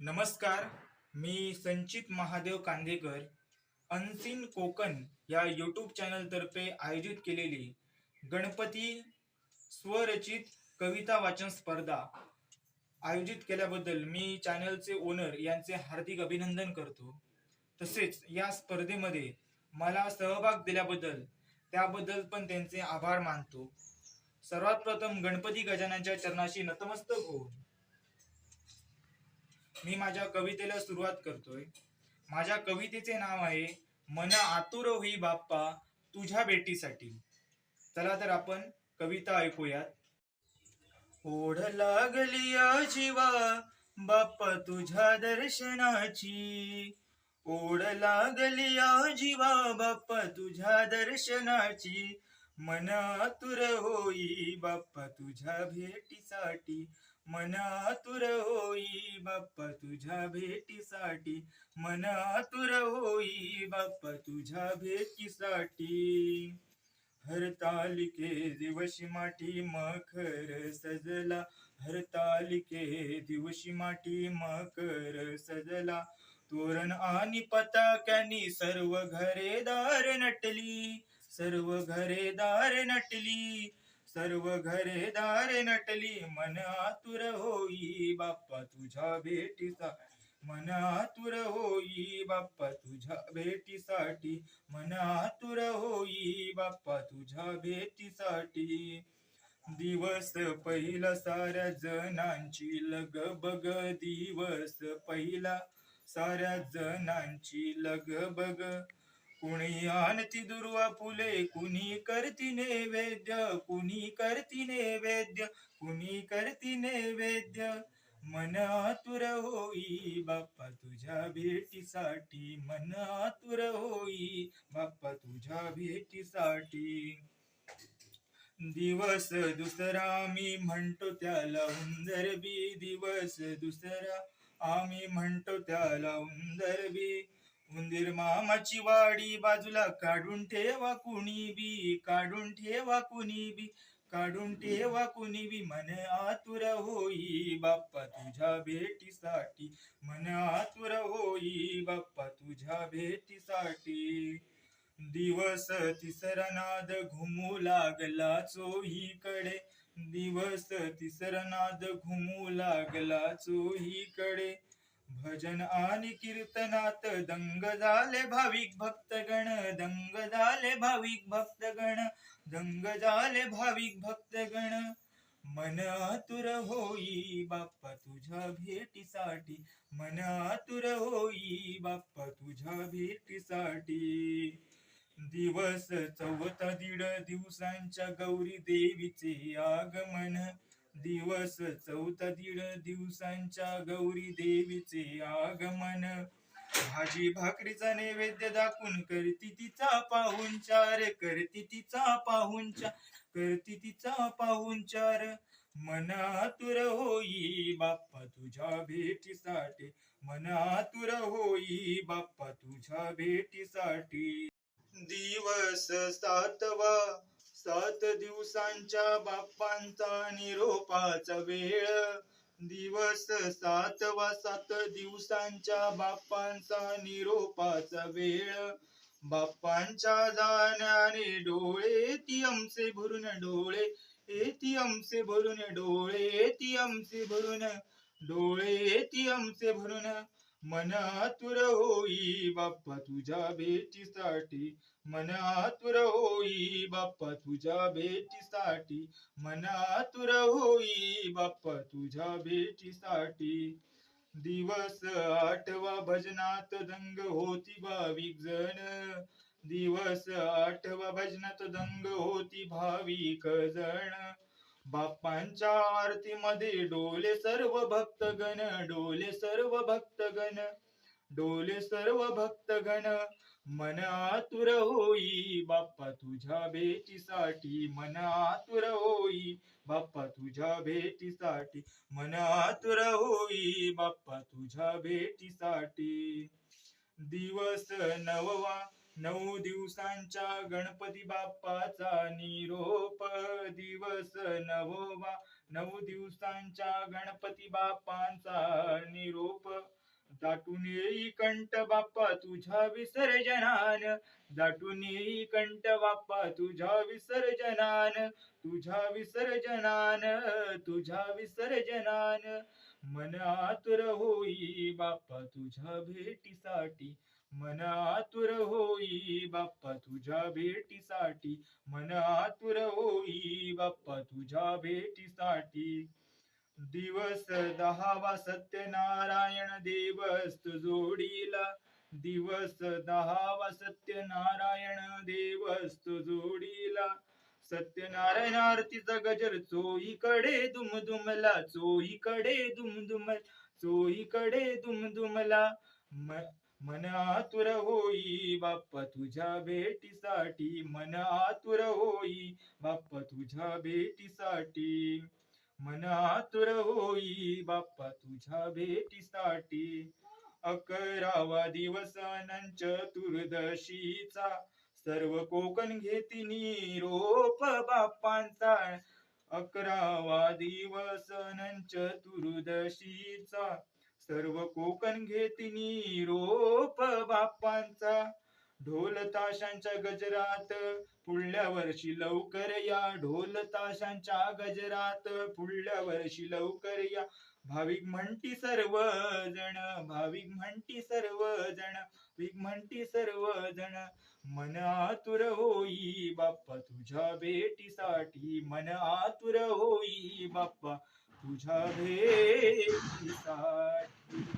नमस्कार मी संचित महादेव कांदेकर अनसिन कोकण या यूट्यूब चॅनलतर्फे आयोजित केलेली गणपती स्वरचित कविता वाचन स्पर्धा आयोजित केल्याबद्दल मी चॅनलचे ओनर यांचे हार्दिक अभिनंदन करतो. तसेच या स्पर्धेमध्ये मला सहभाग दिल्याबद्दल त्याबद्दल पण त्यांचे आभार मानतो. सर्वात प्रथम गणपती गजानांच्या चरणाशी नतमस्तक होऊन मी माझ्या कवितेला सुरुवात करतोय. माझ्या कवितेचे नाव आहे मन आतुर होई बाप्पा तुझ्या बेटीसाठी चला तर आपण कविता ऐकूयात. ओढ लागली जीवा बाप्पा तुझ्या दर्शनाची. ओढ लागली जीवा बाप्पा तुझ्या दर्शनाची. मन आतुर होई बाप्पा तुझ्या भेटीसाठी. मन आतुर होई बाप्पा तुझ्या भेटीसाठी. मन आतुर होई बाप्पा तुझ्या भेटीसाठी. हरतालिके दिवशी माठी मखर सजला. हरतालिके दिवशी माठी मकर सजला. तोरण आणि पताक्यानी सर्व घरेदार नटली. सर्व घरेदार नटली. सर्व घरेदार नटली मन आतुर होई बाप्पा तुझ्या भेटीचा मन आतुर होई बाप्पा तुझ्या भेटीसाठी. मन आतुर होई बाप्पा तुझ्या भेटीसाठी. दिवस पहिला साऱ्या जणांची लगबग दिवस पहिला साऱ्या जणांची लगबग कुणी आणती दुर्वा फुले कुणी करती नैवेद्य कुणी करती नैवेद्य कुणी करती नैवेद्य. मन आतुर होई बाप्पा तुझ्या भेटीसाठी. मन आतुर होई बाप्पा तुझ्या भेटीसाठी. दिवस दुसरा मी म्हणतो त्याला उंदर बी. दिवस दुसरा आम्ही म्हणतो त्याला उंदर बी. उंदीर मामाची वाडी बाजूला काढून ठेवा कुणी बी काढून ठेवा कुणी बी काढून ठेवा कुणी बी. मन आतुर होई बाप्पा तुझ्या भेटीसाठी. मन आतुर होई बाप्पा तुझ्या भेटीसाठी. दिवस तिसरा नाद घुमू लागला चोहीकडे. दिवस तिसरा नाद घुमू लागला चोहीकडे. भजन आणि कीर्तनात दंग झाले भाविक भक्तगण दंग झाले भाविक भक्तगण दंग झाले भाविक भक्तगण. मन आतुर होई बाप्पा तुझ्या भेटीसाठी. मन आतुर होई बाप्पा तुझ्या भेटीसाठी. दिवस चौथा दीड दिवसांच्या गौरी देवीचे आगमन. दिवस चौथा दीड दिवसांच्या गौरी देवीचे आगमन. भाजी भाकरीचा नैवेद्य दाखवून करती तिचा पाहुणचार करती तिचा पाहुणचार करती तिचा पाहुणचार. मनातुर होई बाप्पा तुझ्या भेटीसाठी मनातुर होई बाप्पा तुझ्या भेटीसाठी. दिवस सातवा सात दिवसांच्या बाप्पांचा निरोपाचा वेळ. दिवस सात वा सात दिवसांच्या बाप्पांचा निरोपाचा वेळ. बाप्पांच्या जाण्याने डोळे ती आमचे भरून डोळे. ती आमचे भरून डोळे ती आमचे भरून डोळे ती आमचे भरून मन आतुर होई बाप्पा तुझ्या भेटीसाठी. मन आतुर होई बाप्पा तुझ्या भेटीसाठी. मन आतुर होई बाप्पा तुझ्या भेटीसाठी. दिवस आठवा भजनात दंग होती भाविक जण. दिवस आठवा भजनात दंग होती भाविक जण. बाप्पांच्या आरतीमध्ये डोले सर्व भक्तगण डोले सर्व भक्तगण डोले सर्व भक्तगण मन आतुर होई बाप्पा तुझ्या भेटीसाठी मन आतुर होई बाप्पा तुझ्या भेटीसाठी मन आतुर होई बाप्पा तुझ्या भेटीसाठी. दिवस नववा नऊ दिवसांच्या गणपती बाप्पाचा निरोप दिवस नववा नऊ दिवसांच्या गणपती बाप्पांचा निरोप. दाटून येई कंठ बाप्पा तुझ्या विसर्जनान दाटून येई कंठ बाप्पा तुझ्या विसर्जनान तुझ्या विसर्जनान तुझ्या विसर्जनान. मन आतुर होई बाप्पा तुझ्या भेटीसाठी मन आतुर होई बाप्पा तुझ्या भेटीसाठी. मन आतुर होई बाप्पा तुझ्या भेटीसाठी. दिवस दहावा सत्यनारायण देवस्त जोडीला. दिवस दहावा सत्यनारायण देवस्त जोडीला. सत्यनारायण आरतीचा गजर चोहीकडे दुमदुमला चोहीकडे दुमदुमला चोहीकडे दुमदुमला. म- मन आतुर होई बाप्पा तुझ्या भेटीसाठी. मन आतुर होई बाप्पा तुझ्या भेटीसाठी. मन आतुर होई बाप्पा तुझ्या भेटीसाठी. अकरावा दिवस अनंत चतुर्दशीचा. सर्व कोकण घेतिनी रोप बाप्पांचा. अकरावा दिवस अनंत चतुर्दशीचा. सर्व कोकण घेतिनी रोप बाप्पांचा. ढोल ताशांच्या गजरात पुढल्या वर्षी लवकर या. ढोल ताशांच्या गजरात पुढल्या वर्षी लवकर या. भाविक म्हणती सर्व जण भाविक म्हणती सर्व जण भाविक म्हणती सर्व जण मन आतुर होई बाप्पा तुझ्या भेटीसाठी मन आतुर होई बाप्पा. तुझ्या भेटीसाठी.